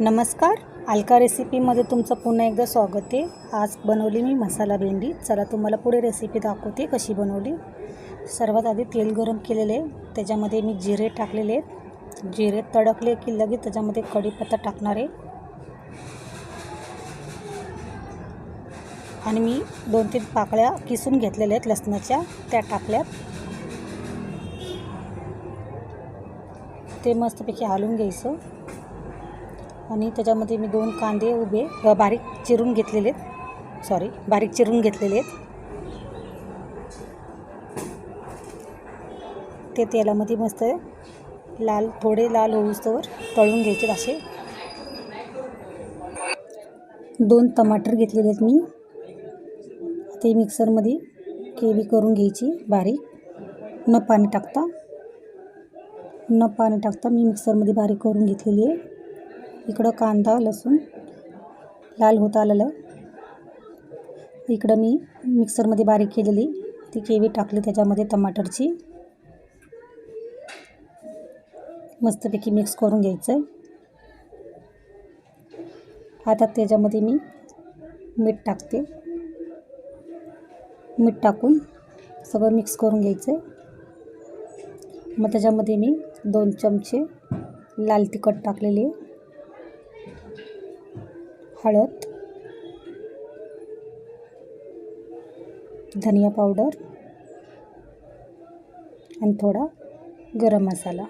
नमस्कार. अलका रेसिपीमध्ये तुमचं पुन्हा एकदा स्वागत आहे. आज बनवली मी मसाला भेंडी. चला तुम्हाला पुढे रेसिपी दाखवते कशी बनवली. सर्वात आधी तेल गरम केलेले आहे. त्याच्यामध्ये मी जिरे टाकलेले आहेत. जिरे तडकले की लगेच त्याच्यामध्ये कढीपत्ता टाकणार आहे. आणि मी दोन तीन पाकळ्या किसून घेतलेल्या आहेत लसणाच्या. त्या टाकल्यात. ते मस्तपैकी हलवून घ्यायचं. आणि त्याच्यामध्ये मी दोन कांदे उभे बारीक चिरून घेतलेले आहेत. सॉरी बारीक चिरून घेतलेले आहेत. ते तेलामध्ये मस्त लाल थोडे लाल होऊस्तवर तळून घ्यायचे असे. दोन टमाटर घेतलेले आहेत मी. ते मिक्सरमध्ये केवी करून घ्यायची बारीक. न पाणी टाकता. न पाणी टाकता मी मिक्सरमध्ये बारीक करून घेतलेली आहे. इकडं कांदा लसूण लाल होत आलेलं आहे. इकडं मी मिक्सरमध्ये बारीक केलेली ती केवी टाकली त्याच्यामध्ये टमाटरची. मस्तपैकी मिक्स करून घ्यायचं आहे आता त्याच्यामध्ये मी मीठ टाकते. मीठ टाकून सगळं मिक्स करून घ्यायचं आहे मग त्याच्यामध्ये मी दोन चमचे लाल तिखट टाकलेले आहे. हळद धनिया पावडर आणि थोडा गरम मसाला.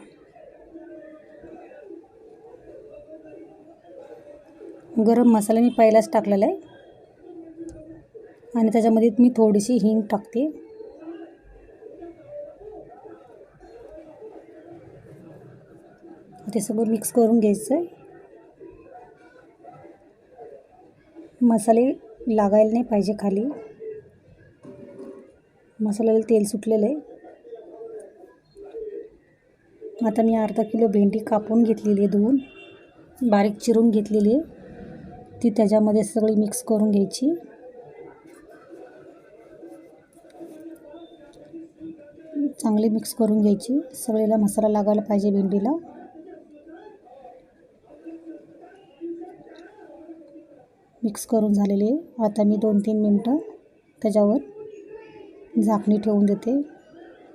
गरम मसाला मी पहिलाच टाकलेला आहे. आणि त्याच्यामध्ये मी थोडीशी हिंग टाकते. ते सगळं मिक्स करून घ्यायचं आहे मसाले लागायला नाही पाहिजे खाली. मसाल्याला तेल सुटलेलं आहे. आता मी अर्धा किलो भेंडी कापून घेतलेली आहे धुवून. बारीक चिरून घेतलेली आहे. ती त्याच्यामध्ये सगळी मिक्स करून घ्यायची. चांगली मिक्स करून घ्यायची. सगळीला मसाला लागायला पाहिजे भेंडीला. मिक्स करून झालेले आहे. आता मी दोन तीन मिनटं त्याच्यावर झाकणी ठेवून देते.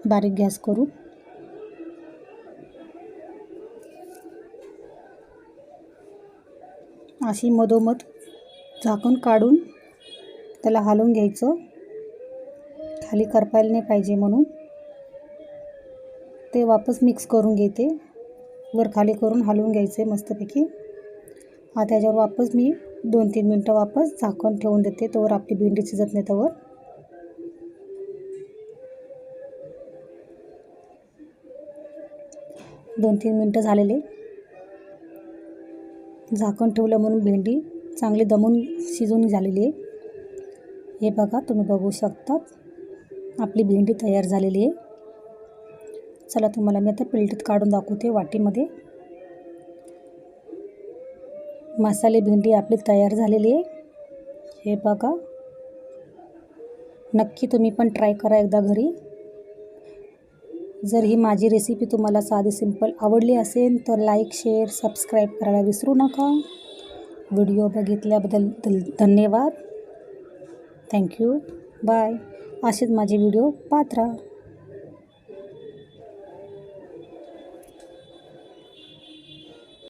बारीक गॅस करून. अशी मधोमध झाकण काढून त्याला हलवून घ्यायचं. खाली करपायला नाही पाहिजे म्हणून. ते वापस मिक्स करून घेते. वर खाली करून हलवून घ्यायचे मस्तपैकी. हा त्याच्यावर वापस मी दोन तीन मिनटं वापस झाकण ठेवून देते. तोवर आपली भेंडी शिजत नाही तोवर. दोन तीन मिनटं झालेले. झाकण ठेवलं म्हणून भेंडी चांगली दमून शिजून झालेली आहे. हे बघा तुम्ही बघू शकता आपली भेंडी तयार झालेली आहे. चला तुम्हाला मी आता प्लेटीत काढून दाखवते वाटीमध्ये. मसाले भेंडी आपली तयार झालेली आहे. हे बघा. नक्की तुम्ही पण ट्राय करा एकदा घरी. जर ही माझी रेसिपी तुम्हाला साधी सिंपल आवडली असेल तर लाईक शेअर सबस्क्राईब करायला विसरू नका. व्हिडिओ बघितल्याबद्दल धन्यवाद. थँक्यू बाय असेच माझे व्हिडिओ पात्रा